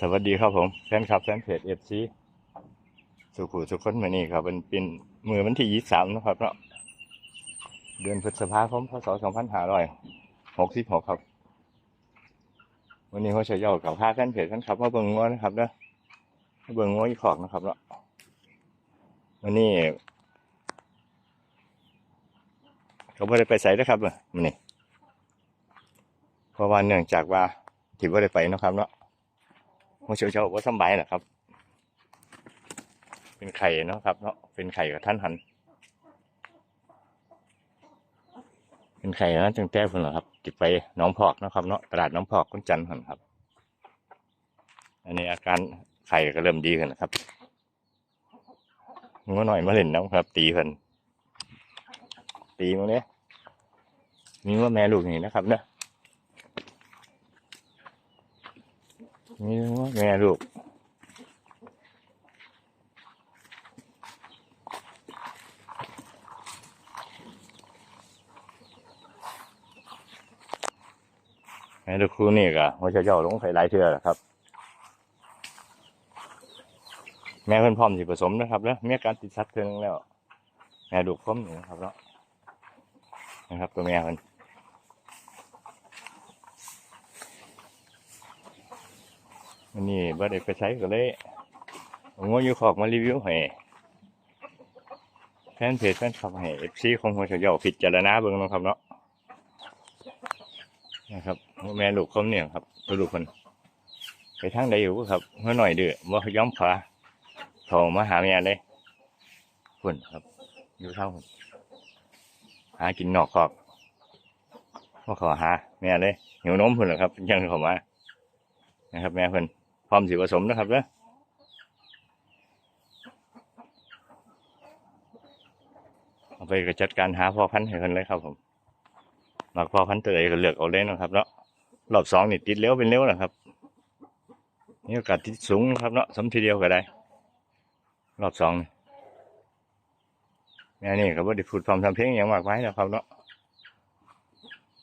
สวัสดีครับผมแฟนคลับแฟนเพจเอฟซีสุขุสุขคนมานี่ครับเป็นเป็นมือวันที่ยี่สามนะครับเนาะเดือนพฤษภาคมพศสองพันห้าร้อยหกสิบหกครับ วันนี้เขาจะย่อกับพาแฟนเพจแฟนคลับมาเบิ่งงัวนะครับเนาะมาเบิ่งงัวอีกขอกนะครับเนาะวันนี้เขาไม่ได้ไปใส่นะครับเนาะมันนี่เพราะว่าเนื่องจากว่าที่ไม่ได้ไปนะครับเนาะ หัวเฉียวเฉียวว่าสบายนะครับ เป็นไข่เนาะครับเนาะเป็นไข่กับท่านหัน เป็นไข่นะจังแต้พุ่นเหรอครับติดไปน้องพอกนะครับเนาะตลาดน้องพอกคุณจันทร์หันครับ อันนี้อาการไข่ก็เริ่มดีขึ้นนะครับงัวหน่อยมาเล่นน้ำครับ ตีเพิ่นตีมาเนี่ยมีว่าแม่ลูกนี่นะครับเนาะ นี่ว่าแม่ลูกแม่ลูกครูนี่ก็ว่าจะเจ้าลงไข่หลายเทื่อครับ แม่เพิ่นพร้อมสิผสมนะครับแล้วมีอการติดสัตว์เทื่อนึงแล้วแม่ลูกพร้อมอยู่นะครับแล้วนะครับตัวแม่เพิ่น วันนี้บ่ได้ไปใช้ก็เลยงัวอยู่ขอกมารีวิวให้แฟนเพจแฟนคลับให้เอฟซีของหัวเฉยาพิจารณาเบิ่งเนาะครับเนาะนะครับแม่ลูกคมเนี่ยครับตัวลูกคนไปทางใดอยู่ครับเมื่อหน่อยเดือว่าย้อมขาโทรมาหาแม่เลยคุณครับ อยู่เท่าหากินนอกคอกว่าขอหาแม่เลยหิวนมพุ่นเหรอครับยังขามานะครับ แม่เพิ่น พร้อมสิผสมนะครับเด้อเอาไปก็จัดการหาพ่อพันธุ์ให้เพิ่นเลยครับผมหมักพ่อพันธุ์ตัวใดก็เลือกเอาเลยเนะครับเนาะรอบสองนี่ติดเร็วเป็นเร็วนะครับนี่โอกาสติดสูงนะครับเนาะสมทีเดียวก็ได้ รอบสองนี่นี่ก็บ่ได้พูดความทำเพลงอย่างมากมายนะครับเนาะ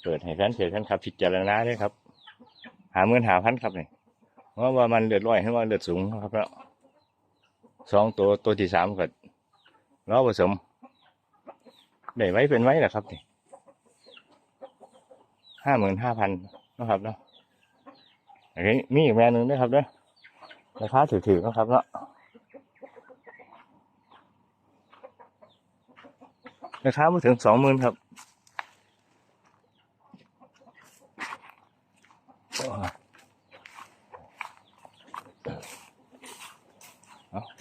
เปิดให้แฟนเพจแฟนคลับพิจารณาด้วยครับ หาเงินหาพันครับนี่ เพราะว่ามันเลือดร้อยให้ว่าเลือดสูงครับแล้วสองตัวตัวที่สามก็ล้อผสมได้ไว้เป็นไว้แหละครับนี่ห้าหมื่นห้าพันนะครับเนาะอันนี้มีอีกแบรนด์หนึ่งด้วยครับเด้อราคาถือๆนะครับเนาะราคาไม่ถึงสองหมื่นครับ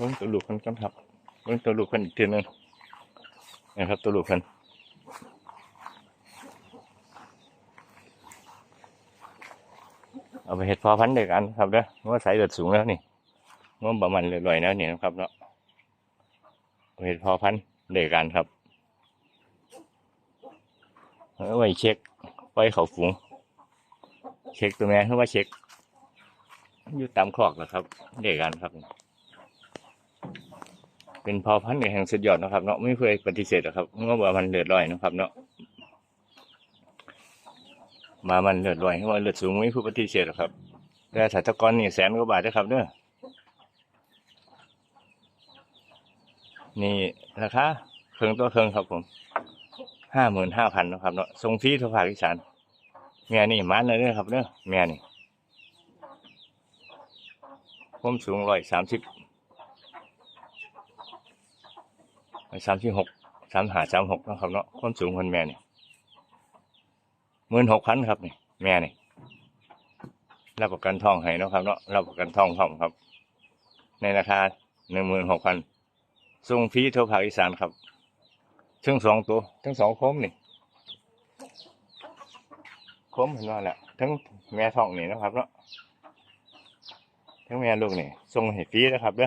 เบิ่งตัวลูกคนกันครับเบิ่งตัวลูกคนอีกทีนึงนะครับตัวลูกคนเอาไปเห็ดพอพันเดียวกันครับเด้อว่าสายเลือดสูงแล้วนี่ว่าประมาณลอดลอยแล้วนี่นะครับเนาะเห็ดพอพันเดียวกันครับเอาไว้เช็คไว้เขาฝูง เช็คตัวแม่คือว่าเช็ค อยู่ตามคลอกนะครับเดียวกันครับ เป็นพอพันธุ์แห่งสุดยอดนะครับเนาะไม่เคยปฏิเสธหรอกครับเมื่อว่ามันเลือดลอยนะครับเนาะมามันเลือดลอยเพราะว่าเลือดสูงไม่ผู้ปฏิเสธหรอกครับ แต่ถ้าตะกอนนี่แสนกว่าบาทนะครับเด้อนี่ราคาเครื่องตัวเครื่องครับผมห้าหมื่นห้าพันนะครับเนาะทรงฟรีทั่วภาคอีสานแม่นี่มันเลยเด้อครับเด้อแม่นี่ผมสูงร้อยสามสิบ สามสิบหกสามหาสามหกนะครับเนาะความสูงคนแม่เนี่ยหมื่นหกพันครับนี่แม่นี่รับประกันทองให้นะครับเนาะรับประกันทองพร้อมครับ ในราคาหนึ่งหมื่นหกพันส่งฟรีทั่วภาคอีสานครับทั้งสองตัวทั้งสองโคมนี่โคมเห็นว่าแหละทั้งแม่ทองนี่นะครับเนาะทั้งแม่ลูกนี่ส่งให้ฟรีนะครับเด้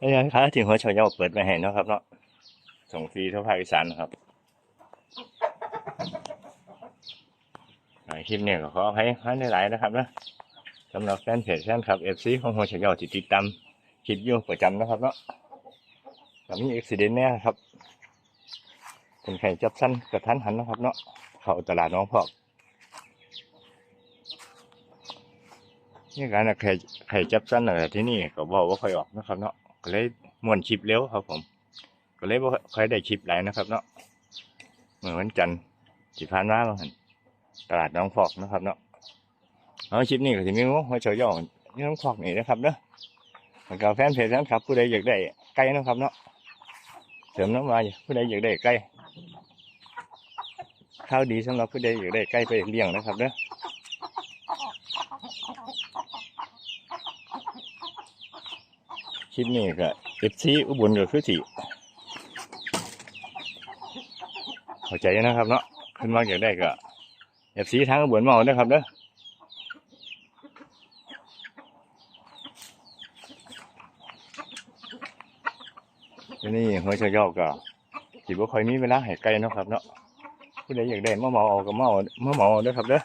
อนี่นะครับที่หัวเฉาเยาเปิดมาให้เนาะครับเนาะส่งฟรีทั่วภาคอีสานนะครับคลิปเนี่ยก็ขอให้ให้หลายๆนะครับนะสำหรับแฟนเพจแฟนคลับเอฟซีของหัวเฉาเยาที่ติดตามคลิปอยู่ประจำนะครับเนาะแต่มีอุบิเหตุแน่ครับเป็นไข่จับสั้นกระทันหันนะครับเนาะเข้าตลาดน้องพอกนี่การไข่ไข่จับสั้นอะไรที่นี่ก็บอกว่าค่อยออกนะครับเนาะ ก็เลยม้วนคลิปเร็วครับผม ก็เลยบ่ค่อยได้คลิปหลายนะครับเนาะเหมื่อวันจันทร์ที่ผ่านมาบางหันตลาดน้องฟอกนะครับเนาะเอาคลิปนี้ก็จะมีงูหัวเฉยย่อนี่น้องฟอกนี่นะครับเนาะแล้วก็แฟนเพจนั้นครับ ผู้ใดอยากได้ไก่นะครับเนาะเสริมน้ำลายผู้ใดอยากได้ไก่ข้าวดีสำหรับผู้ใดอยากได้ไก่ไปเลี้ยงนะครับเนาะ คลิปนี้ก็เอฟซีอุบลก็คือสิเข้าใจนะครับเนาะขึ้นมาอยากได้ก็เอฟซีทางอุบลมาเอาเด้ครับเด้อทีนี้หัวเชยอกก็สิบ่ค่อยมีเวลาให้ไกลเนาะครับเนาะผู้ใดอยากได้มาเมาเอาก็เอามาเมาเอาเด้ครับเด้อ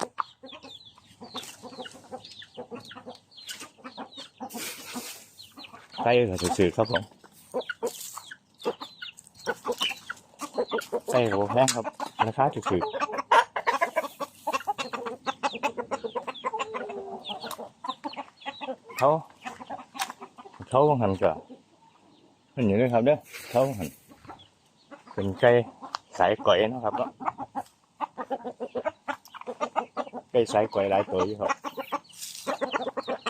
ไก่ก็ถือๆครับผมไก่ก็บ่แพงครับราคาถือๆเขาเขาบางหันก็มันอยู่ด้วยครับเด้อเขาบางหันเป็นไก่สายก่อยนะครับเนาะไก่สายก่อยหลายตัวอยู่ครับ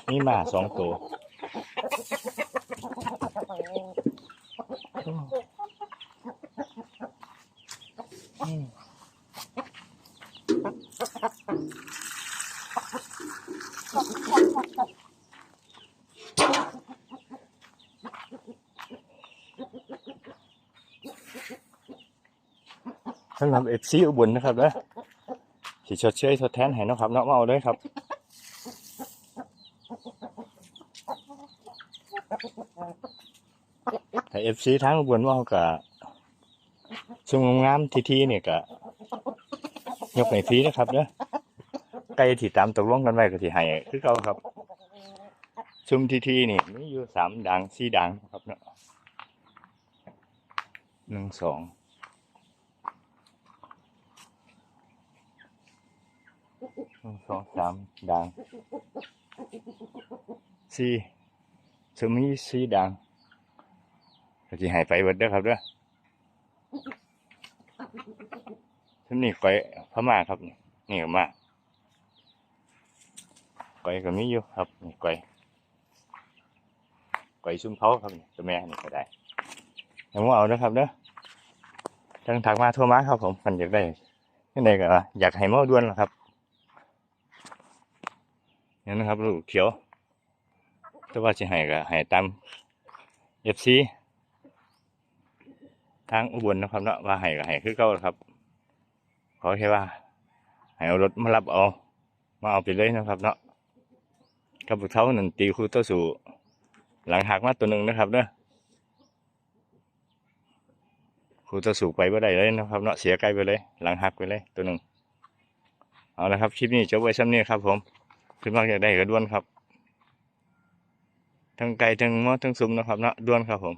มีหมาสองตัว สำหรับเอฟซีอุบลนะครับนะสิชดเชยทดแทนให้นะครับเนาะมาเอาเลยครับถ้าเอฟซีทั้งอุบลว่าเขาก็ช่วงามๆทีๆเนี่ยก็ยกให้ฟรีนะครับเนาะไก่ที่ตามตกลงกันไว้ก็ที่ให้คือเก่าครับ ชุมทีๆนี่มีอยู่สามดังสี่ดังครับเนาะหนึ่งสอง หนึ่งสองสามดังสี่ชุมมีสี่ดังก็สิใหายไปเบิดเด้อครับเด้อท่านนี่ก้อยพม่าครับนี่นี่ก็มาก้อยก็มีอยู่ครับนี่ก้อยก้อยซุ่มเขาครับนี่ตัวแม่นี่ก็ได้ยังว่าเอาเด้อครับเด้อทั้งถักมาโทรมาครับผมมันอยากได้ยังไงก็อยากให้หม้อด้วนล่ะครับ นี่นะครับลูกเขียวแต่ว่าสิให้ก็ให้ตามเอฟซีทางอุบลนะครับเนาะว่าให้ก็ให้คือเก่าครับ ขอแค่ว่าให้เอารถมารับเอา มาเอาไปเลยนะครับ เนาะกับพวกเขาหนึ่งตีคู่ต่อสู้หลังหักมาตัวหนึ่งนะครับเนาะคู่ต่อสู้ไปว่ได้เลยนะครับเนาะเสียไกลไปเลย หลังหักไปเลยตัวหนึ่งเอาละครับ คลิปนี้จบไว้ซ้ำนี้ครับผม ขึ้นมากอยากได้ก็ด้วนครับ ทั้งไกลทั้งมอทั้งซุ้มนะครับเนาะด้วนครับผม